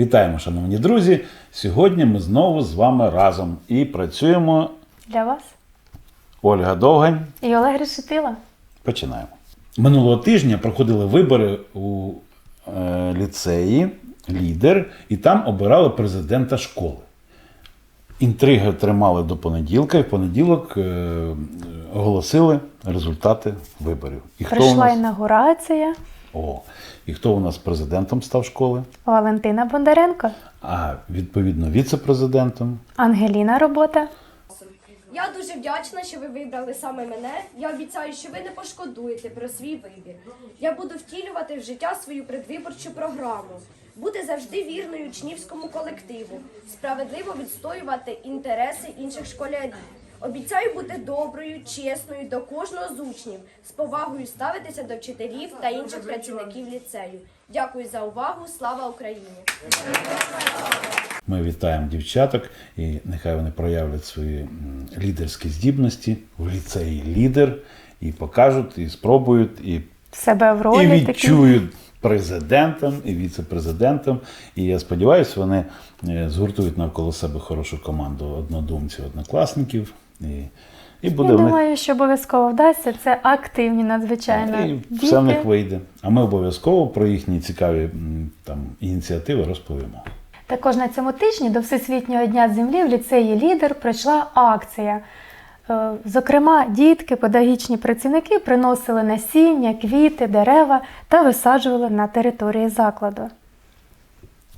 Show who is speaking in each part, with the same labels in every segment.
Speaker 1: Вітаємо, шановні друзі! Сьогодні ми знову з вами разом і працюємо.
Speaker 2: Для вас
Speaker 1: Ольга Довгань.
Speaker 2: і Олег Решетила.
Speaker 1: Починаємо. Минулого тижня проходили вибори у е, ліцеї лідер, і там обирали президента школи. Інтриги тримали до понеділка, і в понеділок е, оголосили результати виборів. І хто у
Speaker 2: Прийшла
Speaker 1: нас?
Speaker 2: інаугурація
Speaker 1: О, і хто у нас президентом став школи?
Speaker 2: Валентина Бондаренко,
Speaker 1: А відповідно віце-президентом.
Speaker 2: Ангеліна Робота,
Speaker 3: Я дуже вдячна, що ви вибрали саме мене. Я обіцяю, що ви не пошкодуєте про свій вибір. Я буду втілювати в життя свою предвиборчу програму, бути завжди вірною учнівському колективу, справедливо відстоювати інтереси інших школярів. Обіцяю бути доброю, чесною до кожного з учнів, з повагою ставитися до вчителів та інших працівників ліцею. Дякую за увагу. Слава Україні!
Speaker 1: Ми вітаємо дівчаток, і нехай вони проявлять свої лідерські здібності в ліцеї лідер і покажуть, і спробують, і,
Speaker 2: себе в
Speaker 1: і
Speaker 2: ролі такі.
Speaker 1: президентом і віце-президентом. І я сподіваюся, вони е, згуртують навколо себе хорошу команду однодумців, однокласників. І, і буде
Speaker 2: Я
Speaker 1: в них
Speaker 2: думаю, що обов'язково вдасться. Це активні надзвичайно
Speaker 1: і
Speaker 2: діти.
Speaker 1: все в них вийде. А ми обов'язково про їхні цікаві там ініціативи розповімо.
Speaker 2: Також на цьому тижні до Всесвітнього дня землі в ліцеї Лідер пройшла акція. Е, Зокрема, дітки, педагогічні працівники приносили насіння, квіти, дерева та висаджували на території закладу.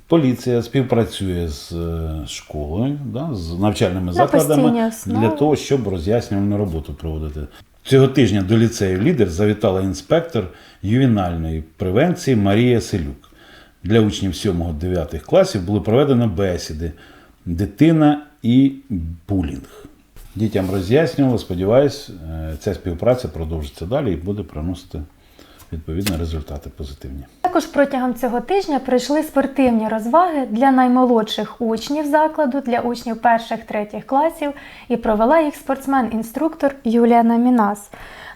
Speaker 1: Поліція співпрацює з е, школою, да, з навчальними
Speaker 2: На
Speaker 1: закладами для того, щоб роз'яснювальну роботу проводити. Цього тижня до ліцею лідер завітала інспектор ювенальної превенції Марія Селюк. Для учнів 7-9 класів були проведені бесіди Дитина і булінг. Дітям роз'яснювали, сподіваюсь, е, ця співпраця продовжиться далі і буде приносити відповідні результати позитивні.
Speaker 2: Також протягом цього тижня прийшли спортивні розваги для наймолодших учнів закладу, для учнів перших-третіх класів, і провела їх спортсмен-інструктор Юлія Намінас.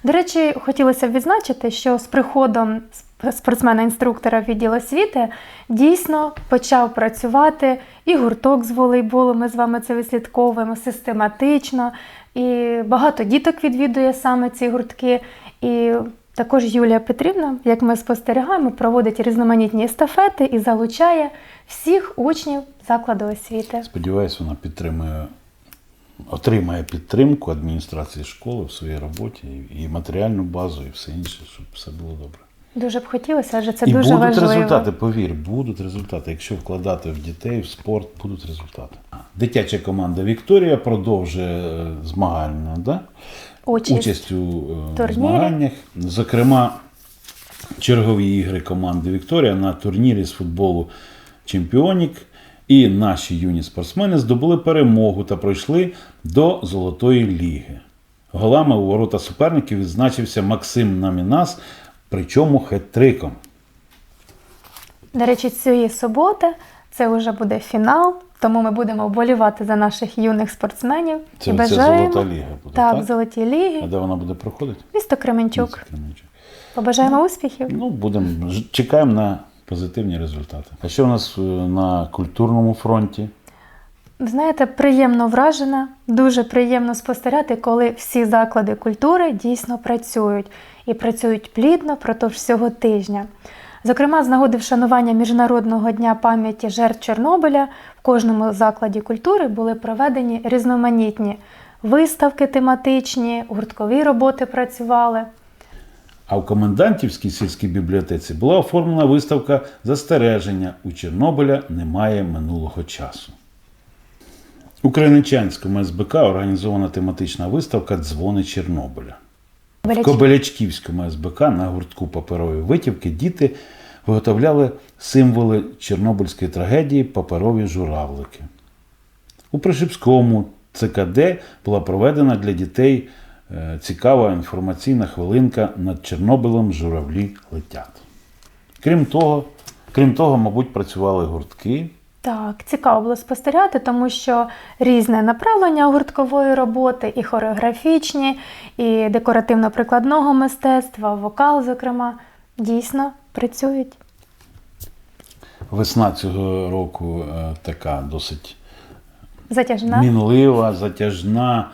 Speaker 2: До речі, хотілося б відзначити, що з приходом спортсмена-інструктора в відділ освіти дійсно почав працювати і гурток з волейболу. Ми з вами це вислідковуємо систематично. І багато діток відвідує саме ці гуртки. І також Юлія Петрівна, як ми спостерігаємо, проводить різноманітні естафети і залучає всіх учнів закладу освіти.
Speaker 1: Сподіваюсь, вона підтримує, отримає підтримку адміністрації школи в своїй роботі і, матеріальну базу, і все інше, щоб все було добре.
Speaker 2: Дуже б хотілося, адже це
Speaker 1: і
Speaker 2: дуже
Speaker 1: будуть
Speaker 2: важливо.
Speaker 1: результати, повір, будуть результати. Якщо вкладати в дітей, в спорт, будуть результати. Дитяча команда Вікторія продовжує е, змагання, да?
Speaker 2: Участь.
Speaker 1: участь у е,
Speaker 2: Турнірі.
Speaker 1: змаганнях. Зокрема, чергові ігри команди Вікторія на турнірі з футболу Чемпіонік. І наші юні спортсмени здобули перемогу та пройшли до Золотої ліги. Голами у ворота суперників відзначився Максим Намінас, причому хет-триком.
Speaker 2: До речі, цієї суботи це вже буде фінал, тому ми будемо вболівати за наших юних спортсменів.
Speaker 1: Це
Speaker 2: і бажаємо
Speaker 1: Золота ліга буде,
Speaker 2: так,
Speaker 1: так?
Speaker 2: золоті ліги,
Speaker 1: А де вона буде проходити?
Speaker 2: місто Кременчук.
Speaker 1: Місто Кременчук.
Speaker 2: Побажаємо успіхів.
Speaker 1: Ну, будемо чекаємо на позитивні результати. А що у нас е, на культурному фронті?
Speaker 2: Знаєте, приємно вражена, дуже приємно спостерігати, коли всі заклади культури дійсно працюють і працюють плідно протягом всього тижня. Зокрема, з нагоди вшанування Міжнародного дня пам'яті жертв Чорнобиля в кожному закладі культури були проведені різноманітні виставки тематичні, гурткові роботи працювали.
Speaker 1: А в комендантівській сільській бібліотеці була оформлена виставка застереження у Чорнобиля немає минулого часу. У Криничанському СБК організована тематична виставка Дзвони Чорнобиля. В Кобилячківському СБК на гуртку паперові витівки діти виготовляли символи Чорнобильської трагедії паперові журавлики. У Пришипському ЦКД була проведена для дітей е, цікава інформаційна хвилинка над Чорнобилем журавлі летять. Крім того, крім того, мабуть, працювали гуртки.
Speaker 2: Так, цікаво було спостерігати, тому що різне направлення гурткової роботи, і хореографічні, і декоративно-прикладного мистецтва, вокал, зокрема, дійсно працюють.
Speaker 1: Весна цього року е, така досить
Speaker 2: Затяжна.
Speaker 1: мінлива, затяжна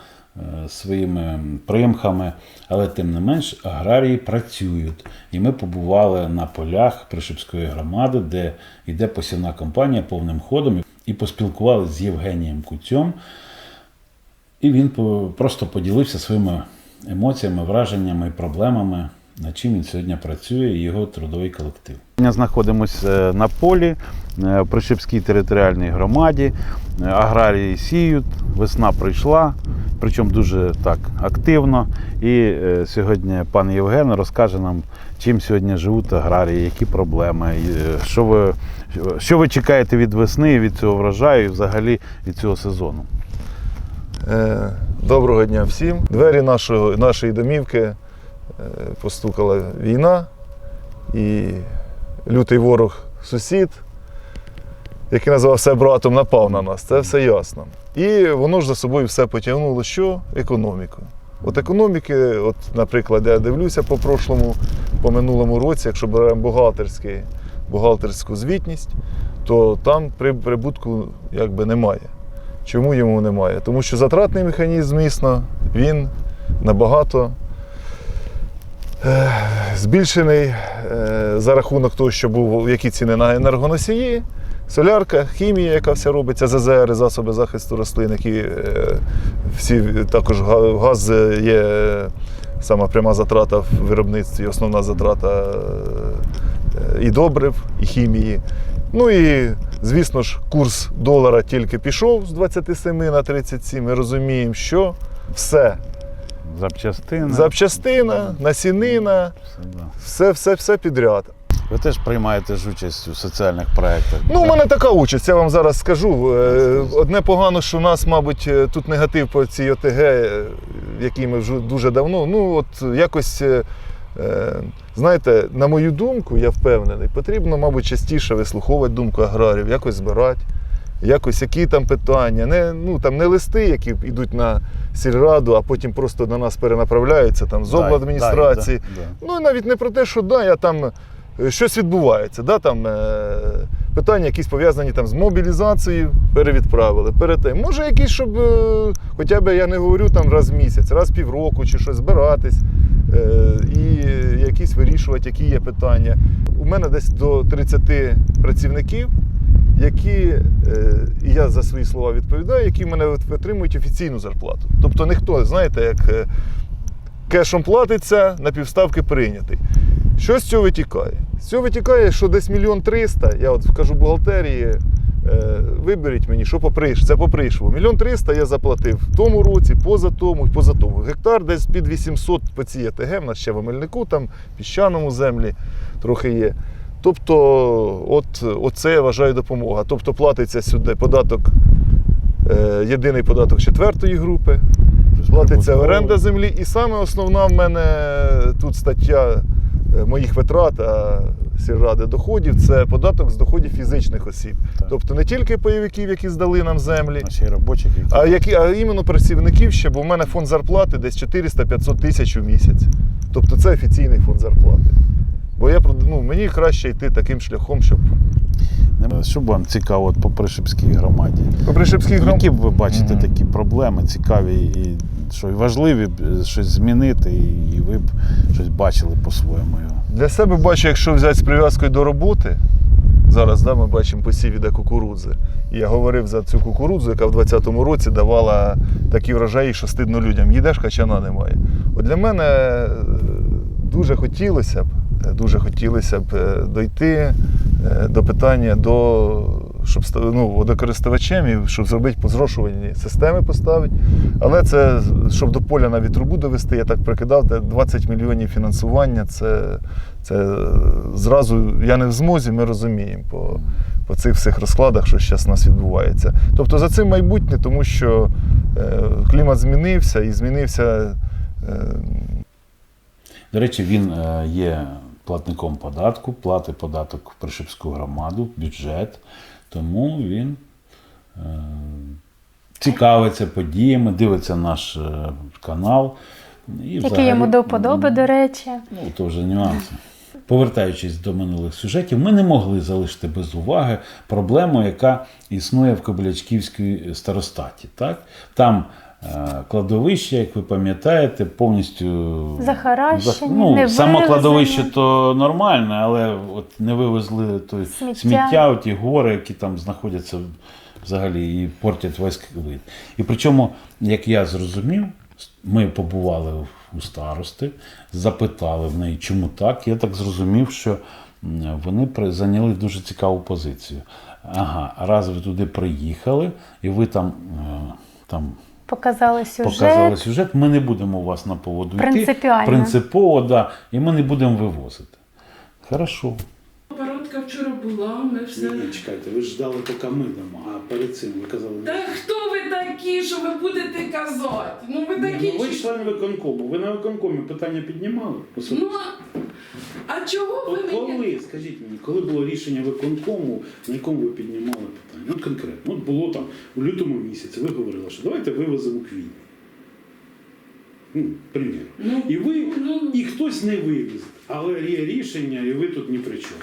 Speaker 1: своїми примхами, але тим не менш аграрії працюють. І ми побували на полях Пришипської громади, де йде посівна кампанія повним ходом, і поспілкувалися з Євгенієм Куцьом. І він просто поділився своїми емоціями, враженнями і проблемами, над чим він сьогодні працює, і його трудовий колектив. Ми знаходимося на полі е, в Пришипській територіальній громаді. Е, Аграрії сіють, весна прийшла, причому дуже так активно. І е, сьогодні пан Євген розкаже нам, чим сьогодні живуть аграрії, які проблеми, е, що ви, що ви чекаєте від весни, від цього врожаю і взагалі від цього сезону.
Speaker 4: Е, Доброго дня всім. Двері нашого, нашої домівки постукала війна і лютий ворог сусід, який називав себе братом, напав на нас. Це все ясно. І воно ж за собою все потягнуло що? Економіку. От економіки, от, наприклад, я дивлюся по прошлому, по минулому році, якщо беремо бухгалтерську звітність, то там при- прибутку якби немає. Чому йому немає? Тому що затратний механізм, звісно, він набагато е, збільшений е, за рахунок того, що був які ціни на енергоносії, солярка, хімія, яка вся робиться, ЗЗР, засоби захисту рослин, які е, всі також газ є е, сама пряма затрата в виробництві, основна затрата е, і добрив, і хімії. Ну і, звісно ж, курс долара тільки пішов з 27 на 37. Ми розуміємо, що все.
Speaker 1: Запчастини.
Speaker 4: Запчастина, насінина,
Speaker 1: все,
Speaker 4: все, все підряд.
Speaker 1: Ви теж приймаєте ж участь у соціальних проєктах.
Speaker 4: Ну, у мене така участь, я вам зараз скажу. Е, Одне погано, що у нас, мабуть, е, тут негатив по цій ОТГ, е, в якій ми вже дуже давно. Ну, от якось, знаєте, на мою думку, я впевнений, потрібно, мабуть, частіше вислуховувати думку аграрів, якось збирати. Якось які там питання, не, ну, там, не листи, які йдуть на сільраду, а потім просто до нас перенаправляються там, з обладміністрації.
Speaker 1: Да, да,
Speaker 4: Ну, і навіть не про те, що да, я там щось відбувається. Да, там, е, питання якісь пов'язані там, з мобілізацією, перевідправили. Перед. Може, якісь, щоб е, хоча б я не говорю там раз в місяць, раз в півроку чи щось збиратись е, і якісь вирішувати, які є питання. У мене десь до 30 працівників. Які, е, і я за свої слова відповідаю, які в мене отримують офіційну зарплату. Тобто ніхто, знаєте, як е, кешом платиться, на півставки прийнятий. Що з цього витікає? З цього витікає, що десь мільйон триста, я от кажу бухгалтерії, е, виберіть мені, що по приш, це по. Мільйон триста я заплатив в тому році, поза тому, і поза тому. Гектар десь під 800 по цій АТГ, в нас ще в Омельнику, там піщаному землі трохи є. Тобто, от, оце я вважаю допомога. Тобто платиться сюди податок, е, єдиний податок четвертої групи, платиться оренда землі. І саме основна в мене тут стаття моїх витрат, а сільради доходів це податок з доходів фізичних осіб.
Speaker 1: Так.
Speaker 4: Тобто не тільки пайовиків, які здали нам землі,
Speaker 1: А ще й робочих, які
Speaker 4: а, які, а іменно працівників ще, бо в мене фонд зарплати десь 400-500 тисяч у місяць. Тобто це офіційний фонд зарплати. Бо я ну, мені краще йти таким шляхом, щоб
Speaker 1: Що б вам цікаво от по Пришипській громаді?
Speaker 4: по Пришипській гром...
Speaker 1: Які б ви бачите
Speaker 4: Мгм.
Speaker 1: такі проблеми цікаві і що і важливі б, е, щось змінити, і ви б щось бачили по-своєму?
Speaker 4: Для себе бачу, якщо взяти з прив'язкою до роботи, зараз да, ми бачимо посів іде кукурудзи. І я говорив за цю кукурудзу, яка в 2020 році давала такі врожаї, що стидно людям. Їдеш, качана немає. От для мене е, дуже хотілося б, е, дуже хотілося б дойти до питання до. Щоб ну, водокористувачем і щоб зробити позрошувальні системи поставити. Але це щоб до поля навіть трубу довести, я так прикидав, де 20 мільйонів фінансування. Це, це зразу я не в змозі, ми розуміємо по, по цих всіх розкладах, що зараз у нас відбувається. Тобто за цим майбутнє, тому що е, клімат змінився і змінився. Е,
Speaker 1: До речі, він е, є платником податку, платить податок в Пришипську громаду, бюджет, тому він е, цікавиться подіями, дивиться наш е, канал. І
Speaker 2: Які йому до вподоби, до речі.
Speaker 1: Ну, то вже нюанси. повертаючись до минулих сюжетів, ми не могли залишити без уваги проблему, яка існує в Кобилячківській старостаті. Так? Там кладовище, як ви пам'ятаєте, повністю
Speaker 2: Захаращені,
Speaker 1: ну,
Speaker 2: не
Speaker 1: само кладовище то нормальне, але от не вивезли той
Speaker 2: Сміття.
Speaker 1: сміття, ті гори, які там знаходяться взагалі і портять весь вид. І причому, як я зрозумів, ми побували у старости, запитали в неї, чому так. Я так зрозумів, що вони зайняли дуже цікаву позицію. Ага, раз ви туди приїхали, і ви там, е, там
Speaker 2: Показали сюжет.
Speaker 1: показали сюжет, ми не будемо у вас на поводу йти. Принципово, да, і ми не будемо вивозити. Хорошо.
Speaker 5: Оборотка вчора була, ми все.
Speaker 1: чекайте, ви ж ждали, поки ми дамо, а перед цим ви казали.
Speaker 5: Та хто ви такі, що ви будете казати? Ну ви такі.
Speaker 1: Ну, ви член виконкому. Ви на виконкомі питання піднімали?
Speaker 5: Ну, а- чого ви
Speaker 1: От
Speaker 5: мені?
Speaker 1: коли, скажіть мені, коли було рішення виконкому, на якому ви піднімали питання? От конкретно, от було там у лютому місяці, ви говорили, що давайте вивеземо квітні. Ну, примір.
Speaker 5: Ну,
Speaker 1: І ви,
Speaker 5: ну,
Speaker 1: і хтось не вивіз, але є рішення, і ви тут ні при чому.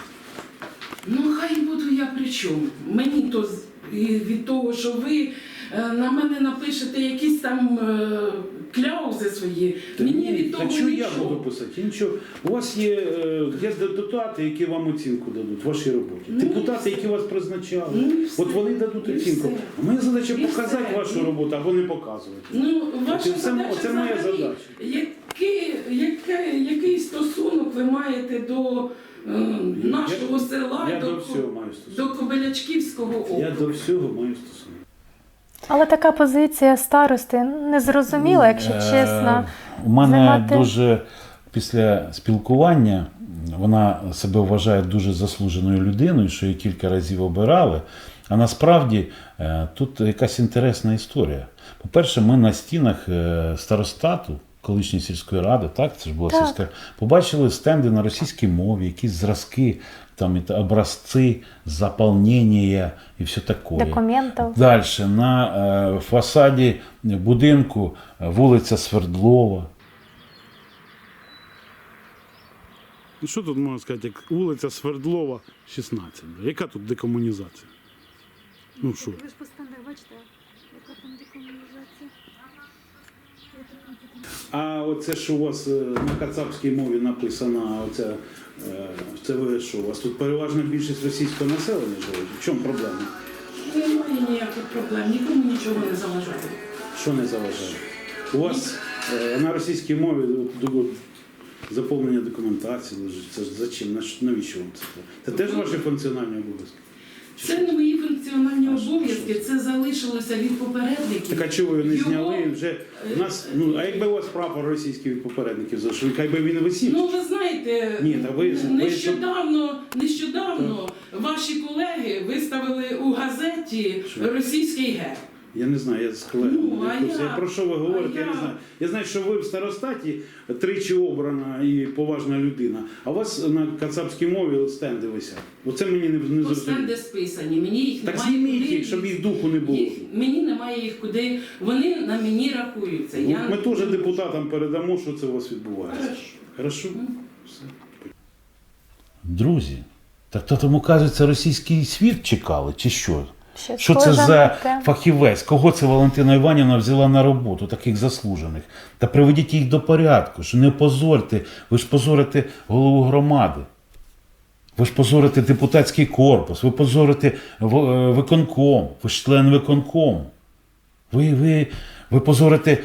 Speaker 5: ну хай буду я при чому. Мені то з- і від того, що ви е, на мене напишете якісь там е, кляузи свої. мені від того
Speaker 1: Та що я
Speaker 5: нічого.
Speaker 1: буду писати? Нічого. У вас є, е, є депутати, які вам оцінку дадуть, вашій роботі.
Speaker 5: Ну,
Speaker 1: депутати, які вас призначали.
Speaker 5: Ну, і все.
Speaker 1: От вони дадуть
Speaker 5: І
Speaker 1: оцінку.
Speaker 5: все.
Speaker 1: А моя задача
Speaker 5: І
Speaker 1: показати
Speaker 5: все.
Speaker 1: вашу роботу, або не показувати.
Speaker 5: Ну, ваша
Speaker 1: Оце- це-
Speaker 5: задача
Speaker 1: оце моя
Speaker 5: взагалі,
Speaker 1: задача.
Speaker 5: Який, який, який стосунок ви маєте до е, нашого села,
Speaker 1: я
Speaker 5: до,
Speaker 1: до всього маю стосунок.
Speaker 5: до Кобилячківського округу?
Speaker 1: Я до всього маю стосунок.
Speaker 2: Але така позиція старости незрозуміла, якщо
Speaker 1: Е,
Speaker 2: чесно.
Speaker 1: У мене
Speaker 2: Займати-
Speaker 1: дуже після спілкування вона себе вважає дуже заслуженою людиною, що її кілька разів обирали. А насправді е, тут якась інтересна історія. По-перше, ми на стінах е, старостату. Колишньої сільської ради, так, це ж була
Speaker 2: Так.
Speaker 1: сільська. Побачили стенди на російській мові, якісь зразки, там і та- образці, заповнення і все таке.
Speaker 2: Документів.
Speaker 1: Далі на е, фасаді будинку вулиця Свердлова.
Speaker 6: Ну, що тут можна сказати, як вулиця Свердлова, 16. бля. Яка тут декомунізація? Ну що?
Speaker 2: Ви ж по стендах бачите, яка там декомунізація.
Speaker 1: А оце що у вас е, на кацапській мові написано, оце, це ви що? У вас тут переважна більшість російського населення живе? В чому проблема?
Speaker 5: Немає ніяких проблем, нікому нічого не заважає.
Speaker 1: Що не заважає? У вас е, на російській мові заповнення документації лежить. Це ж зачем? Навіщо вам це? Це теж ваші функціональні обов'язки?
Speaker 5: Це не мої функціональні обов'язки, це залишилося від попередників.
Speaker 1: Так а чого ви не
Speaker 5: Його-
Speaker 1: зняли? Вже в нас, ну, а якби у вас прапор російський від попередників зашли? хай би він висів.
Speaker 5: Ну ви знаєте,
Speaker 1: Ні, та ви- ви-
Speaker 5: нещодавно, нещодавно ваші колеги виставили у газеті
Speaker 1: Що?
Speaker 5: російський герб.
Speaker 1: Я не знаю, я з колегами
Speaker 5: Ну,
Speaker 1: не курсі.
Speaker 5: я-
Speaker 1: я про що ви говорите,
Speaker 5: а
Speaker 1: я не знаю. Я знаю, що ви в старостаті тричі обрана і поважна людина, а у вас на кацапській мові от стенди висять. Оце мені не, не зрозуміло.
Speaker 5: стенди списані. Мені їх
Speaker 1: Так
Speaker 5: немає
Speaker 1: зніміть
Speaker 5: куди
Speaker 1: їх, щоб їх духу не було.
Speaker 5: їх- мені немає їх куди. Вони на мені рахуються.
Speaker 1: Ну,
Speaker 5: Я
Speaker 1: Ми теж депутатам передамо, що це у вас відбувається.
Speaker 5: Хорошо.
Speaker 1: Хорошо? Все. Друзі, так то тому кажеться, російський світ чекали, чи що?
Speaker 2: Ще
Speaker 1: Що це за
Speaker 2: те.
Speaker 1: фахівець? Кого це Валентина Іванівна взяла на роботу, таких заслужених? Та приведіть їх до порядку, що не позорте. Ви ж позорите голову громади. Ви ж позорите депутатський корпус, ви позорите е, виконком, ви ж член виконкому. Ви, ви, ви позорите.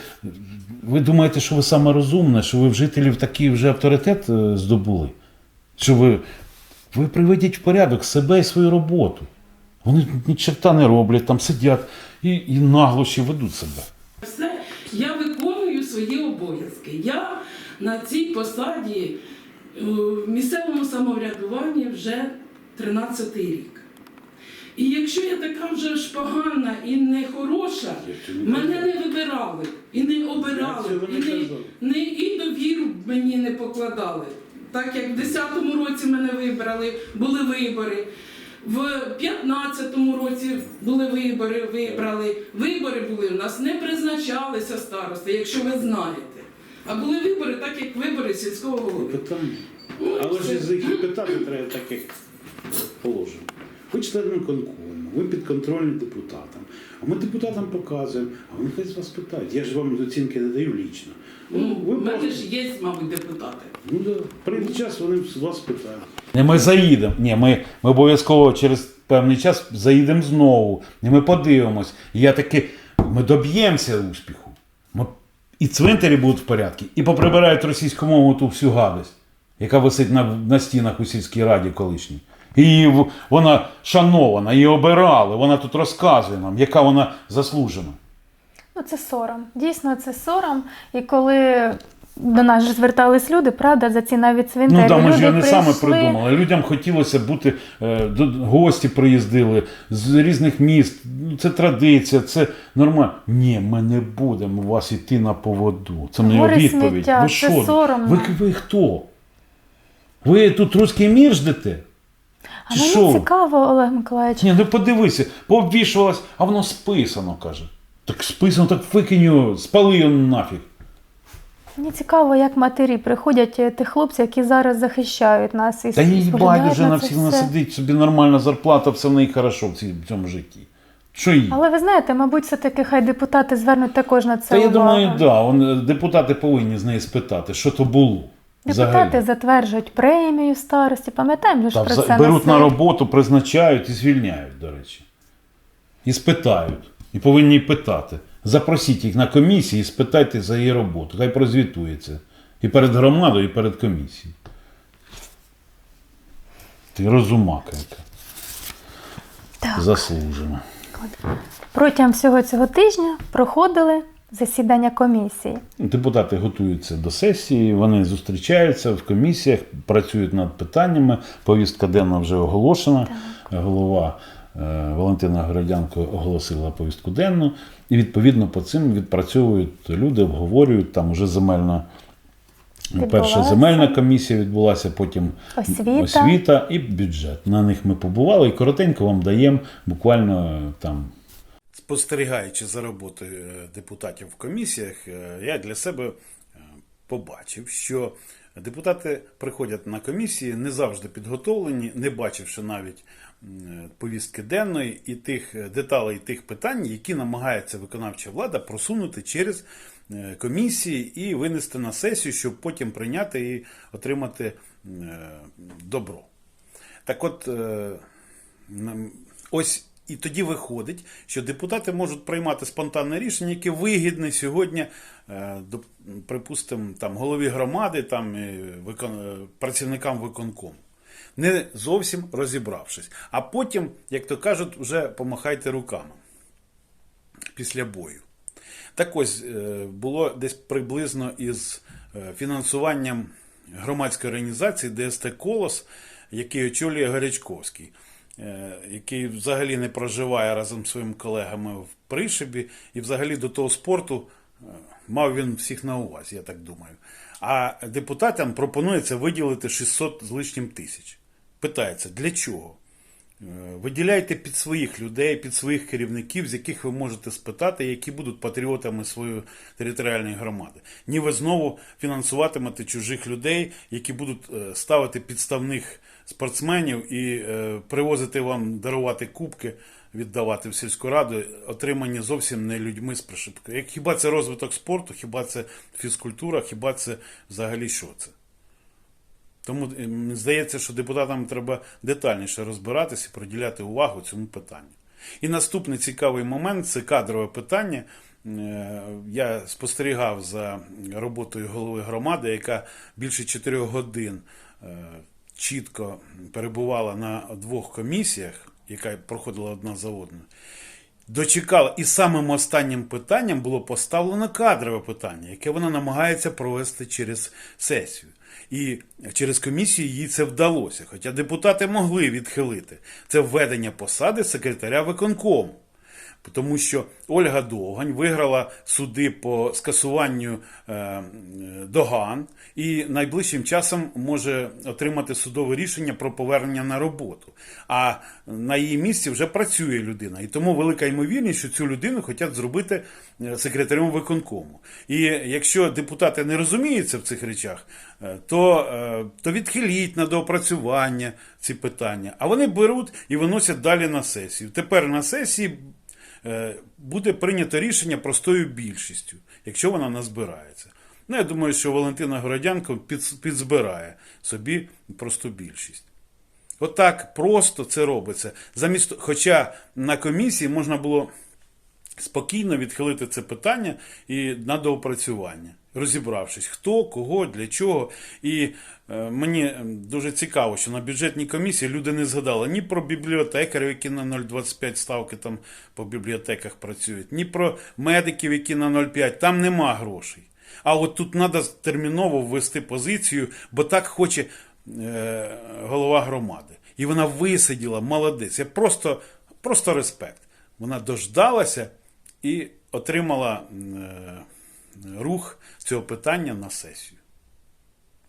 Speaker 1: Ви думаєте, що ви саме розумне, що ви в жителів такий вже авторитет е, здобули? Що ви, ви приведіть в порядок себе і свою роботу. Вони ні черта не роблять, там сидять і, і нагло ще ведуть себе.
Speaker 5: все, я виконую свої обов'язки. Я на цій посаді е, в місцевому самоврядуванні вже 13 рік. І якщо я така вже ж погана і не хороша, мене не вибирали і не обирали, і, не, не, і довіру мені не покладали. Так як в 10-му році мене вибрали, були вибори. В 15-му році були вибори, вибрали. Вибори були у нас, не призначалися старости, якщо ви знаєте. А були вибори, так як вибори сільського голови.
Speaker 1: Питання.
Speaker 6: Але ж з їх питати треба таких положень. Ви член конкурсу, ви підконтрольні депутатам. А ми депутатам показуємо, а вони хай з вас питають. Я ж вам оцінки не даю лічно.
Speaker 5: Ну,
Speaker 6: ви
Speaker 5: в мене ж є, мабуть, депутати.
Speaker 6: Ну да, прийде час, вони з вас питають.
Speaker 1: Не ми заїдемо. Ні, ми, ми обов'язково через певний час заїдемо знову. І ми подивимось. І я таки, ми доб'ємося успіху. Ми, і цвинтарі будуть в порядку, і поприбирають російську мову ту всю гадость, яка висить на, на стінах у сільській раді колишній. І вона шанована, її обирали, вона тут розказує нам, яка вона заслужена.
Speaker 2: Ну, це сором. Дійсно, це сором. І коли до нас же звертались люди, правда, за ці навіть цвинтарі.
Speaker 1: Ну там ми ж його не саме придумали. Людям хотілося бути, е, гості приїздили з різних міст. Ну, Це традиція, це нормально. Ні, ми не будемо вас йти на поводу. Це моя відповідь.
Speaker 2: сміття,
Speaker 1: ви
Speaker 2: це
Speaker 1: що?
Speaker 2: соромно.
Speaker 1: Ви, ви хто? Ви тут русський мір ждете?
Speaker 2: А
Speaker 1: Чи
Speaker 2: мені
Speaker 1: що?
Speaker 2: цікаво, Олег Миколаївич,
Speaker 1: Ні, ну подивися, пообвішувалось, а воно списано, каже. Так списано, так викинь його, спали його нафіг.
Speaker 2: мені цікаво, як матері приходять е, тих хлопців, які зараз захищають нас і
Speaker 1: Та їй
Speaker 2: споглядають
Speaker 1: байдуже
Speaker 2: на
Speaker 1: на
Speaker 2: це
Speaker 1: всіх вона
Speaker 2: все.
Speaker 1: сидить, собі нормальна зарплата, все в неї хорошо в цій- в цьому житті. Що їй?
Speaker 2: Але ви знаєте, мабуть, все-таки хай депутати звернуть також на це
Speaker 1: Та я
Speaker 2: увагу.
Speaker 1: думаю, да, он, е, депутати повинні з неї спитати, що то було.
Speaker 2: Депутати
Speaker 1: взагалі.
Speaker 2: затверджують премію старості. Пам'ятаємо ж про це
Speaker 1: беруть на роботу, призначають і звільняють, до речі. І спитають. І повинні питати. Запросіть їх на комісії і спитайте за її роботу. Хай прозвітується. І перед громадою, і перед комісією. Ти розумака яка.
Speaker 2: Так.
Speaker 1: Заслужена.
Speaker 2: Протягом всього цього тижня проходили засідання комісії.
Speaker 1: Депутати готуються до сесії, вони зустрічаються в комісіях, працюють над питаннями. Повістка денна вже оголошена. Голова е, Валентина Городянко оголосила повістку денну. І відповідно по цим відпрацьовують люди, обговорюють. Там вже земельна. Перша земельна комісія відбулася, потім
Speaker 2: Освіта.
Speaker 1: освіта і бюджет. На них ми побували і коротенько вам даємо буквально там спостерігаючи за роботою е, депутатів в комісіях, е, я для себе е, побачив, що депутати приходять на комісії не завжди підготовлені, не бачивши навіть повістки денної і тих деталей тих питань, які намагається виконавча влада просунути через комісії і винести на сесію, щоб потім прийняти і отримати добро. Так от, ось і тоді виходить, що депутати можуть приймати спонтанне рішення, яке вигідне сьогодні, е, припустимо, там, голові громади, там, викон- е, працівникам виконкому. Не зовсім розібравшись. А потім, як то кажуть, вже помахайте руками після бою. Так ось е, було десь приблизно із фінансуванням громадської організації ДСТ Колос, який очолює Гарячковський, е, який взагалі не проживає разом з своїми колегами в Пришибі, і взагалі до того спорту е, мав він всіх на увазі, я так думаю. А депутатам пропонується виділити 600 з лишнім тисяч. Питається, для чого? Е, Виділяйте під своїх людей, під своїх керівників, з яких ви можете спитати, які будуть патріотами своєї територіальної громади. Ні, ви знову фінансуватимете чужих людей, які будуть е, ставити підставних спортсменів і е, привозити вам дарувати кубки, віддавати в сільську раду, отримані зовсім не людьми з пришибкою. Як хіба це розвиток спорту, хіба це фізкультура, хіба це взагалі що це? Тому е, мені здається, що депутатам треба детальніше розбиратися і приділяти увагу цьому питанню. І наступний цікавий момент це кадрове питання. Е, Я спостерігав за роботою голови громади, яка більше 4 годин е, чітко перебувала на двох комісіях, яка проходила одна за одною. Дочекала, і самим останнім питанням було поставлено кадрове питання, яке вона намагається провести через сесію. І через комісію їй це вдалося. Хоча депутати могли відхилити це введення посади секретаря виконкому. Тому що Ольга Довгань виграла суди по скасуванню е, доган і найближчим часом може отримати судове рішення про повернення на роботу. А на її місці вже працює людина. І тому велика ймовірність, що цю людину хочуть зробити е, секретарем виконкому. І якщо депутати не розуміються в цих речах, е, то, то відхиліть на доопрацювання ці питання. А вони беруть і виносять далі на сесію. Тепер на сесії буде прийнято рішення простою більшістю, якщо вона назбирається. Ну, я думаю, що Валентина Городянко підзбирає собі просту більшість. Отак просто це робиться. Замість, хоча на комісії можна було спокійно відхилити це питання і на доопрацювання, розібравшись, хто, кого, для чого. І е, мені дуже цікаво, що на бюджетній комісії люди не згадали ні про бібліотекарів, які на 0,25 ставки там по бібліотеках працюють, ні про медиків, які на 0,5. Там нема грошей. А от тут треба терміново ввести позицію, бо так хоче е, голова громади. І вона висиділа, молодець. Я просто, просто респект. Вона дождалася і отримала е, рух цього питання на сесію.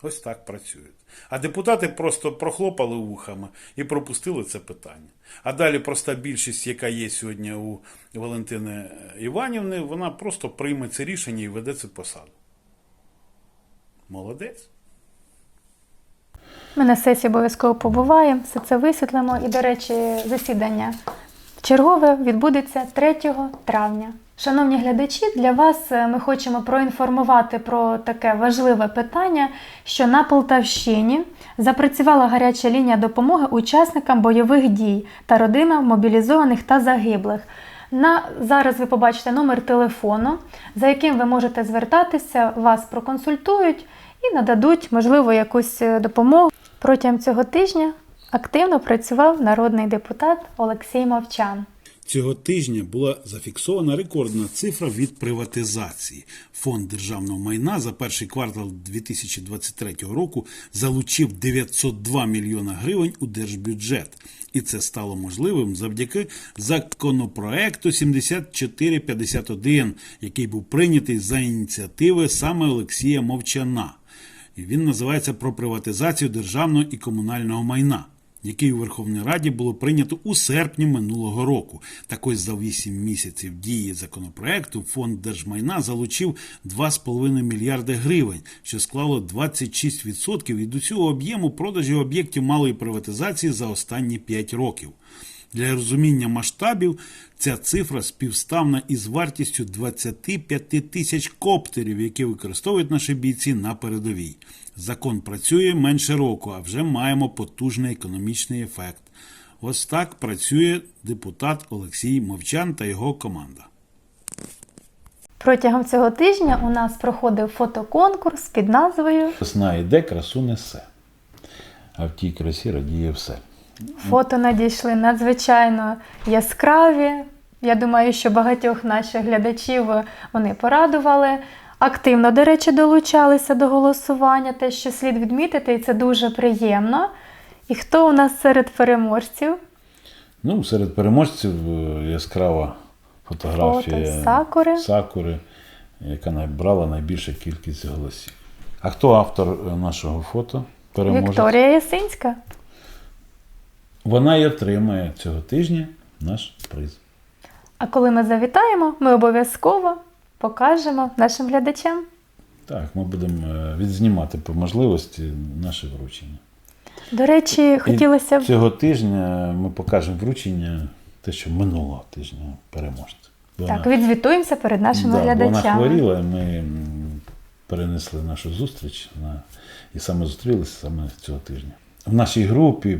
Speaker 1: Ось так працюють. А депутати просто прохлопали вухами і пропустили це питання. А далі проста більшість, яка є сьогодні у Валентини Іванівни, вона просто прийме це рішення і веде цю посаду. Молодець.
Speaker 2: Ми на сесії обов'язково побуваємо, все це висвітлимо. І, до речі, засідання чергове відбудеться 3 травня. Шановні глядачі, для вас е, ми хочемо проінформувати про таке важливе питання, що на Полтавщині запрацювала гаряча лінія допомоги учасникам бойових дій та родинам мобілізованих та загиблих. На зараз ви побачите номер телефону, за яким ви можете звертатися, вас проконсультують і нададуть, можливо, якусь е, допомогу. Протягом цього тижня активно працював народний депутат Олексій Мовчан.
Speaker 1: Цього тижня була зафіксована рекордна цифра від приватизації. Фонд державного майна за перший квартал 2023 року залучив 902 мільйона гривень у держбюджет. І це стало можливим завдяки законопроекту 7451, який був прийнятий за ініціативи саме Олексія Мовчана. Він називається про приватизацію державного і комунального майна який у Верховній Раді було прийнято у серпні минулого року. Так ось за 8 місяців дії законопроекту фонд держмайна залучив 2,5 мільярди гривень, що склало 26% від усього об'єму продажі об'єктів малої приватизації за останні 5 років. Для розуміння масштабів ця цифра співставна із вартістю 25 тисяч коптерів, які використовують наші бійці на передовій. Закон працює менше року, а вже маємо потужний економічний ефект. Ось так працює депутат Олексій Мовчан та його команда.
Speaker 2: Протягом цього тижня у нас проходив фотоконкурс під назвою
Speaker 1: Весна йде, красу несе. А в тій красі радіє все.
Speaker 2: Фото надійшли надзвичайно яскраві. Я думаю, що багатьох наших глядачів вони порадували. Активно, до речі, долучалися до голосування, те, що слід відмітити, і це дуже приємно. І хто у нас серед переможців?
Speaker 1: Ну, серед переможців е, яскрава фотографія
Speaker 2: Фото Сакури.
Speaker 1: Сакури, яка набрала найбільшу кількість голосів. А хто автор е, нашого фото? Переможець?
Speaker 2: Вікторія Ясинська.
Speaker 1: Вона й отримає цього тижня наш приз.
Speaker 2: А коли ми завітаємо, ми обов'язково покажемо нашим глядачам.
Speaker 1: Так, ми будемо е, відзнімати по можливості наше вручення.
Speaker 2: До речі, хотілося б
Speaker 1: Цього тижня ми покажемо вручення, те, що минулого тижня переможця. Бо
Speaker 2: так,
Speaker 1: вона-
Speaker 2: відзвітуємося перед нашими
Speaker 1: да, бо вона хворіла, і ми перенесли нашу зустріч на, і саме зустрілися саме цього тижня. В нашій групі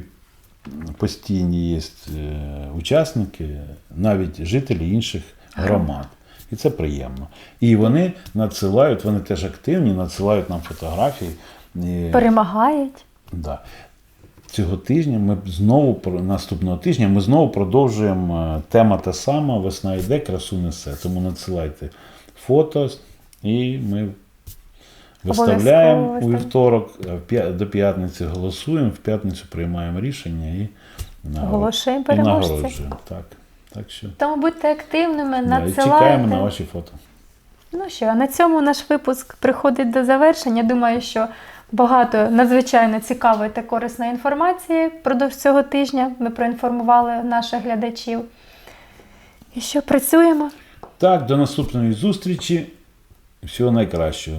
Speaker 1: постійні є е, учасники, навіть жителі інших громад. І це приємно. І вони надсилають, вони теж активні, надсилають нам фотографії.
Speaker 2: Перемагають.
Speaker 1: да. Цього тижня ми знову наступного тижня ми знову продовжуємо е, тема та сама Весна йде, красу несе. Тому надсилайте фото і ми виставляємо у вівторок, п'я- до п'ятниці голосуємо, в п'ятницю приймаємо рішення і,
Speaker 2: Оголошуємо переможців.
Speaker 1: нагороджуємо. Так. Так що
Speaker 2: Тому будьте активними,
Speaker 1: да,
Speaker 2: надсилайте.
Speaker 1: чекаємо на ваші фото.
Speaker 2: Ну що, на цьому наш випуск приходить до завершення. Думаю, що багато надзвичайно цікавої та корисної інформації впродовж цього тижня ми проінформували наших глядачів. І що працюємо?
Speaker 1: Так, до наступної зустрічі. Всього найкращого.